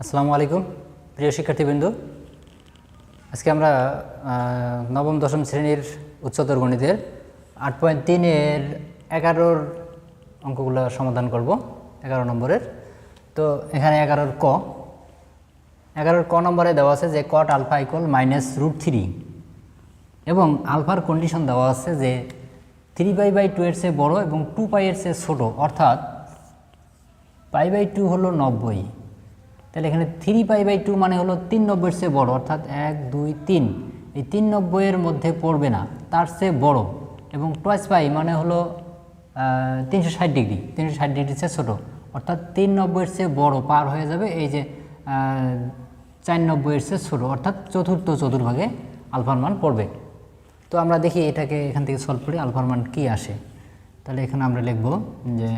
আসসালামু আলাইকুম, প্রিয় শিক্ষার্থীবৃন্দ। আজকে আমরা নবম, দশম শ্রেণির উচ্চতর গণিতের আট পয়েন্ট তিনের এগারোর অঙ্কগুলো সমাধান করব, এগারো নম্বরের। তো এখানে এগারোর ক। এগারোর ক নম্বরে দেওয়া আছে যে cot alpha equal minus root three এবং আলফার কন্ডিশন দেওয়া আছে যে থ্রি পাই বাই টু এর চেয়ে বড় এবং টু পাই এর চেয়ে ছোটো। অর্থাৎ পাই বাই টু হলো নব্বই। তাহলে এখানে থ্রি পাই বাই টু মানে হলো তিন নব্বইয়ের চেয়ে বড়, অর্থাৎ এক, দুই, তিন। এই তিন নব্বইয়ের মধ্যে পড়বে না, তার চেয়ে বড়। এবং টয়েস পাই মানে হলো তিনশো ষাট ডিগ্রি, তিনশো ষাট ডিগ্রির চেয়ে ছোটো। অর্থাৎ তিন নব্বইয়ের চেয়ে বড় পার হয়ে যাবে এই যে চার নব্বইয়ের চেয়ে ছোটো, অর্থাৎ চতুর্থ চতুর্ভাগে আলফার মান পড়বে। তো আমরা দেখি এটাকে এখান থেকে সলভ করি আলফার মান কী আসে। তাহলে এখানে আমরা লিখব যে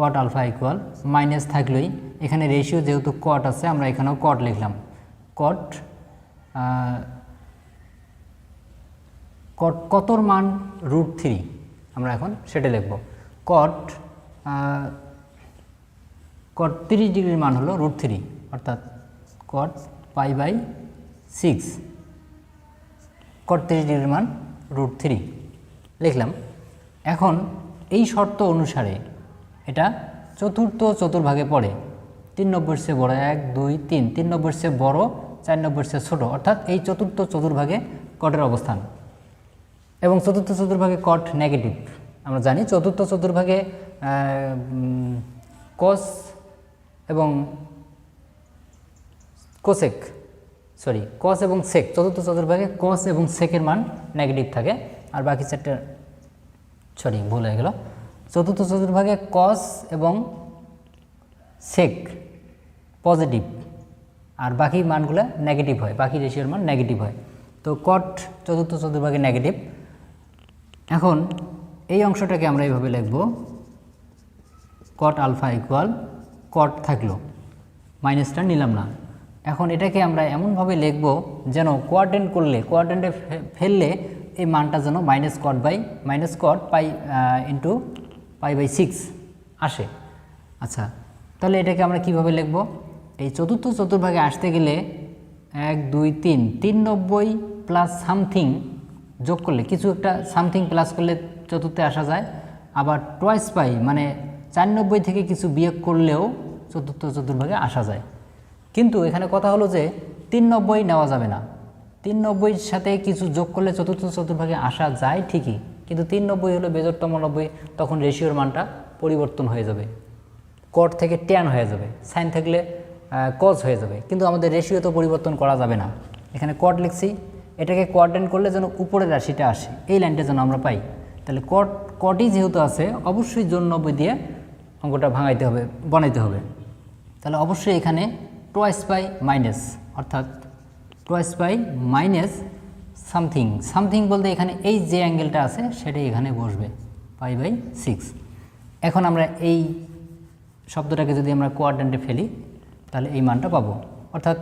কট আলফা ইকুয়াল মাইনাস থাকলেই। এখানে রেশিও যেহেতু কট আছে, আমরা এখানেও কট লিখলাম। কট কট কতর মান? রুট থ্রি আমরা এখন সেটা লিখব। কট কট তিরিশ ডিগ্রির মান হলো রুট থ্রি অর্থাৎ কট পাই বাই সিক্স কট তিরিশ ডিগ্রির মান রুট থ্রি লিখলাম। এখন এই শর্ত অনুসারে এটা চতুর্থ চতুর্ভাগে পড়ে। তিন নম্বরের চেয়ে বড় এক, দুই, তিন। তিন নম্বরের চেয়ে বড়, চার নম্বরের চেয়ে ছোটো। অর্থাৎ এই চতুর্থ চতুর্ভাগে কটের অবস্থান। এবং চতুর্থ চতুর্ভাগে কট নেগেটিভ আমরা জানি চতুর্থ চতুর্ভাগে কস এবং কোসেক সরি কস এবং সেক চতুর্থ চতুর্ভাগে কস এবং সেকের মান নেগেটিভ থাকে। আর বাকি চারটে সরি ভুল হয়ে গেল। চতুর্থ চতুর্ভাগে কস এবং সেক পজিটিভ আর বাকি মানগুলো নেগেটিভ হয়, বাকি রেশিওর মান নেগেটিভ হয়। তো কট চতুর্থ চতুর্ভাগে নেগেটিভ এখন এই অংশটাকে আমরা এইভাবে লিখব কট আলফা ইকুয়াল কট থাকল মাইনাসটা নিলাম না। এখন এটাকে আমরা এমনভাবে লিখব যেন কোয়ার্টেন্ট করলে কোয়ার্টেন্টে ফেললে এই মানটা যেন minus cot by minus cot pi into pi by six আসে। আচ্ছা তাহলে এটাকে আমরা কীভাবে লিখব? এই চতুর্থ চতুর্ভাগে আসতে গেলে এক, দুই, তিন তিন নব্বই প্লাস সামথিং যোগ করলে, কিছু একটা সামথিং প্লাস করলে চতুর্থে আসা যায়। আবার টয়েস পাই মানে চার নব্বই থেকে কিছু বিয়োগ করলেও চতুর্থ চতুর্ভাগে আসা যায়। কিন্তু এখানে কথা হলো যে তিন নব্বই নেওয়া যাবে না। তিন নব্বইয়ের সাথে কিছু যোগ করলে চতুর্থ চতুর্ভাগে আসা যায় ঠিকই। কিন্তু তিন নব্বই হলো বেজোরতম নব্বই, তখন রেশিওর মানটা পরিবর্তন হয়ে যাবে। কট থেকে ট্যান হয়ে যাবে সাইন থাকলে কজ হয়ে যাবে। কিন্তু আমাদের রেশিও তো পরিবর্তন করা যাবে না। এখানে কট লিখছি, এটাকে কোয়ার্টেন করলে যেন উপরের রাশিটা আসে, এই লাইনটা যেন আমরা পাই। তাহলে কট কটই যেহেতু আছে, অবশ্যই জোন নব্বই দিয়ে অঙ্কটা ভাঙাইতে হবে, বানাইতে হবে। তাহলে অবশ্যই এখানে টোয়াইস বাই মাইনাস অর্থাৎ twice by minus something something বলতে এখানে এই যে অ্যাঙ্গেলটা আছে সেটাই এখানে বসবে পাই বাই সিক্স এখন আমরা এই শব্দটাকে যদি আমরা কোয়ার্ডেন্টে ফেলি, তাহলে এই মানটা পাবো। অর্থাৎ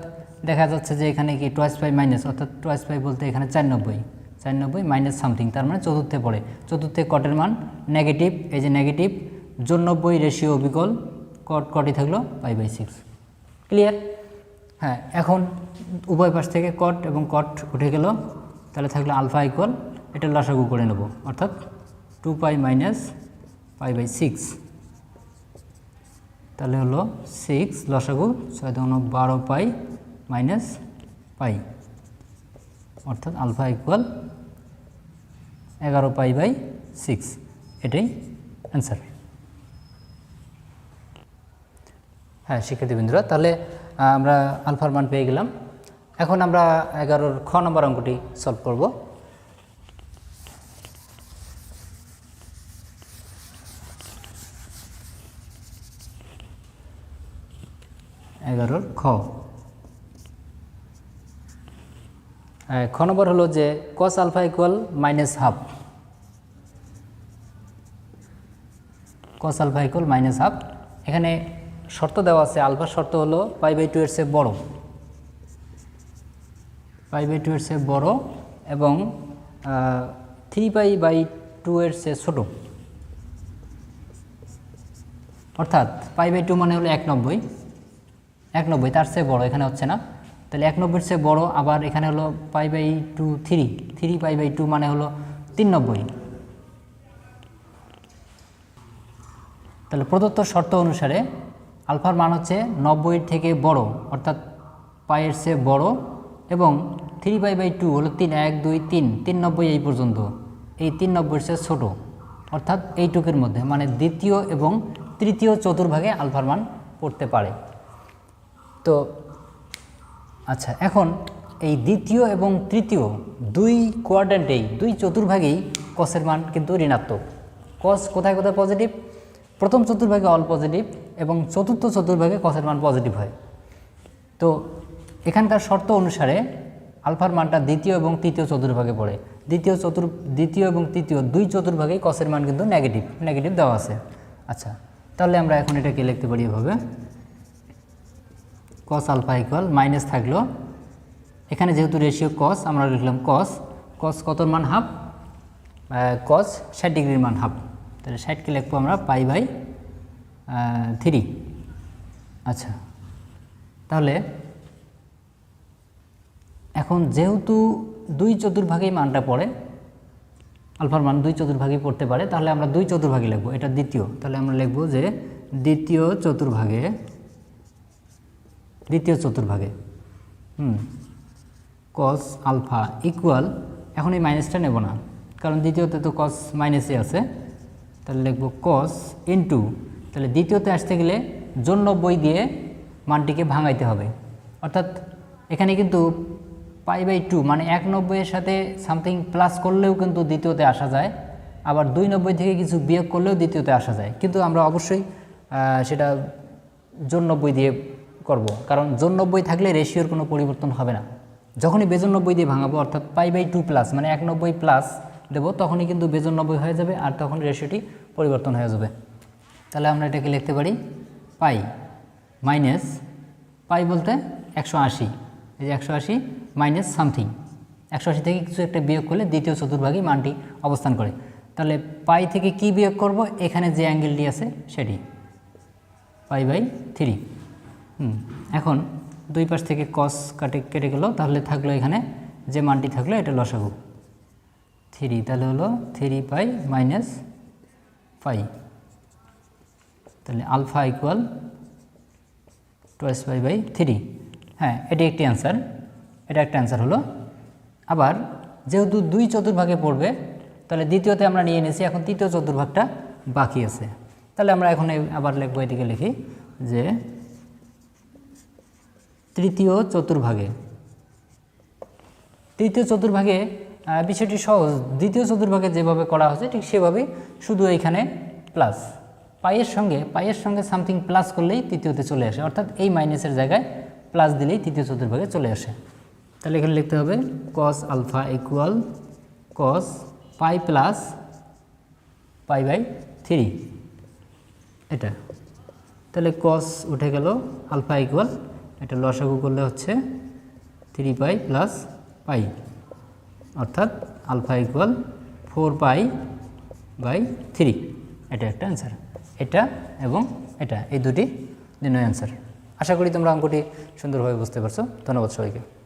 দেখা যাচ্ছে যে এখানে কি টোয়াইস বাই মাইনাস অর্থাৎ টোয়াইস বাই বলতে এখানে চার নব্বই চার নব্বই মাইনাস সামথিং তার মানে চতুর্থে পড়ে। চতুর্থে কটের মান নেগেটিভ এই যে নেগেটিভ জোনব্বই রেশিও বিকল কট কটই থাকল পাই বাই সিক্স ক্লিয়ার হ্যাঁ এখন উভয় পাশ থেকে কট এবং কট উঠে গেল তাহলে থাকল আলফা ইকুয়াল, এটা লসাগু করে নেব, অর্থাৎ two pi minus pi by six. তাহলে হলো সিক্স লসাগু ছয় দোকানো বারো পাই মাইনাস পাই, অর্থাৎ আলফা ইকুয়াল এগারো পাই বাই সিক্স। এটাই অ্যান্সার। হ্যাঁ শিক্ষার্থীবৃন্দরা, তাহলে আমরা আলফার মান পেয়ে গেলাম। এখন আমরা এগারোর খ নম্বর অঙ্কটি সলভ করব। এগারোর খ। খ নম্বর হলো যে cos alpha equal minus half cos alpha equal minus half এখানে শর্ত দেওয়া আছে, আলফার শর্ত হলো পাই বাই টু এর চেয়ে বড়। পাই বাই টু এর চেয়ে বড় এবং থ্রি পাই বাই টু এর চেয়ে ছোটো। অর্থাৎ পাই বাই টু মানে হলো এক নব্বই এক নব্বই তার চেয়ে বড়ো, এখানে হচ্ছে না। তাহলে এক নব্বইয়ের চেয়ে বড়ো, আবার এখানে হলো pi by two three. Three pi by two মানে হলো তিন নব্বই তাহলে প্রদত্ত শর্ত অনুসারে আলফার মান হচ্ছে নব্বই থেকে বড়, অর্থাৎ পায়ের চেয়ে বড় এবং থ্রি বাই বাই টু হলো তিন, এক, দুই, তিন তিন নব্বই এই পর্যন্ত। এই তিন নব্বইয়ের চেয়ে ছোটো। অর্থাৎ এইটুকের মধ্যে মানে দ্বিতীয় এবং তৃতীয় চতুর্ভাগে আলফার মান পড়তে পারে। তো আচ্ছা এখন এই দ্বিতীয় এবং তৃতীয় দুই কোয়াড্রেন্টেই দুই চতুর্ভাগেই কসের মান কিন্তু ঋণাত্মক। কস কোথায় কোথায় পজিটিভ প্রথম চতুর্ভাগে অল পজিটিভ এবং চতুর্থ চতুর্ভাগে কসের মান পজিটিভ হয়। তো এখানকার শর্ত অনুসারে আলফার মানটা দ্বিতীয় এবং তৃতীয় চতুর্ভাগে পড়ে। দ্বিতীয় চতুর, দ্বিতীয় এবং তৃতীয় দুই চতুর্ভাগেই কসের মান কিন্তু নেগেটিভ নেগেটিভ দেওয়া আছে। আচ্ছা তাহলে আমরা এখন এটাকে লিখতে পারি এভাবে। কস আলফা ইকুয়াল মাইনাস থাকল। এখানে যেহেতু রেশিও কস আমরা লিখলাম কস কস কতর মান? হাফ কস ষাট ডিগ্রির মান হাফ তাহলে ষাটকে লিখব আমরা পাই বাই থ্রি আচ্ছা তাহলে এখন যেহেতু দুই চতুর্ভাগেই মানটা পড়ে, আলফার মান দুই চতুর্ভাগেই পড়তে পারে, তাহলে আমরা দুই চতুর্ভাগে লিখব, এটা দ্বিতীয়। তাহলে আমরা লিখব যে দ্বিতীয় চতুর্ভাগে দ্বিতীয় চতুর্ভাগে, হুম কস আলফা ইকুয়াল এখন এই মাইনাসটা নেব না, কারণ দ্বিতীয়তে তো কস মাইনাসে আছে, তাহলে লিখব কস ইন্টু তাহলে দ্বিতীয়তে আসতে গেলে জন্য বই দিয়ে মানটিকে ভাঙাইতে হবে। অর্থাৎ এখানে কিন্তু পাই বাই টু মানে এক নব্বইয়ের সাথে সামথিং প্লাস করলেও কিন্তু দ্বিতীয়তে আসা যায়, আবার দুই নব্বই থেকে কিছু বিয়োগ করলেও দ্বিতীয়তে আসা যায়। কিন্তু আমরা অবশ্যই সেটা জোর নব্বই দিয়ে করব, কারণ জোর নব্বই থাকলে রেশিওর কোনো পরিবর্তন হবে না। যখনই বেজন নব্বই দিয়ে ভাঙাবো, অর্থাৎ পাই বাই টু প্লাস মানে এক নব্বই প্লাস দেবো, তখনই কিন্তু বেজন নব্বই হয়ে যাবে আর তখন রেশিওটি পরিবর্তন হয়ে যাবে। তাহলে আমরা এটাকে লিখতে পারি পাই মাইনাস পাই বলতে একশো আশি। এই যে একশো আশি মাইনাস সামথিং একশো আশি থেকে কিছু একটা বিয়োগ করলে দ্বিতীয় চতুর্ভাগই মানটি অবস্থান করে। তাহলে পাই থেকে কি বিয়োগ করব? এখানে যে অ্যাঙ্গেলটি আছে সেটি। পাই বাই থ্রি এখন দুই পাশ থেকে কস কাটে, কেটে গেল, তাহলে থাকল এখানে যে মানটি থাকল এটা লসাগু। থ্রি তাহলে হলো থ্রি পাই মাইনাস ফাই তাহলে alpha equal twice pi by three হ্যাঁ এটি একটি অ্যান্সার এটা একটা অ্যান্সার হলো। আবার যেহেতু দুই চতুর্ভাগে পড়বে, তাহলে দ্বিতীয়তে আমরা নিয়ে নিয়েছি, এখন তৃতীয় চতুর্ভাগটা বাকি আছে। তাহলে আমরা এখন আবার লিখব এদিকে লিখি যে তৃতীয় চতুর্ভাগে। তৃতীয় চতুর্ভাগে বিষয়টি সহজ। দ্বিতীয় চতুর্ভাগে যেভাবে করা হয়েছে, ঠিক সেভাবেই শুধু এইখানে প্লাস পায়ের সঙ্গে পায়ের সঙ্গে সামথিং প্লাস করলেই তৃতীয়তে চলে আসে, অর্থাৎ এই মাইনাসের জায়গায় প্লাস দিলেই তৃতীয় চতুর্ভাগে চলে আসে। তাহলে এখানে লিখতে হবে cos alpha equal cos pi plus pi by three এটা। তাহলে কস উঠে গেল আলফা ইকুয়াল এটা লসাগু করলে হচ্ছে থ্রি পাই প্লাস পাই অর্থাৎ alpha equal four pi by three এটা একটা অ্যান্সার এটা এবং এটা, এই দুটি নির্ণয় অ্যান্সার আশা করি তোমরা অঙ্কটি সুন্দরভাবে বুঝতে পারছ। ধন্যবাদ সবাইকে।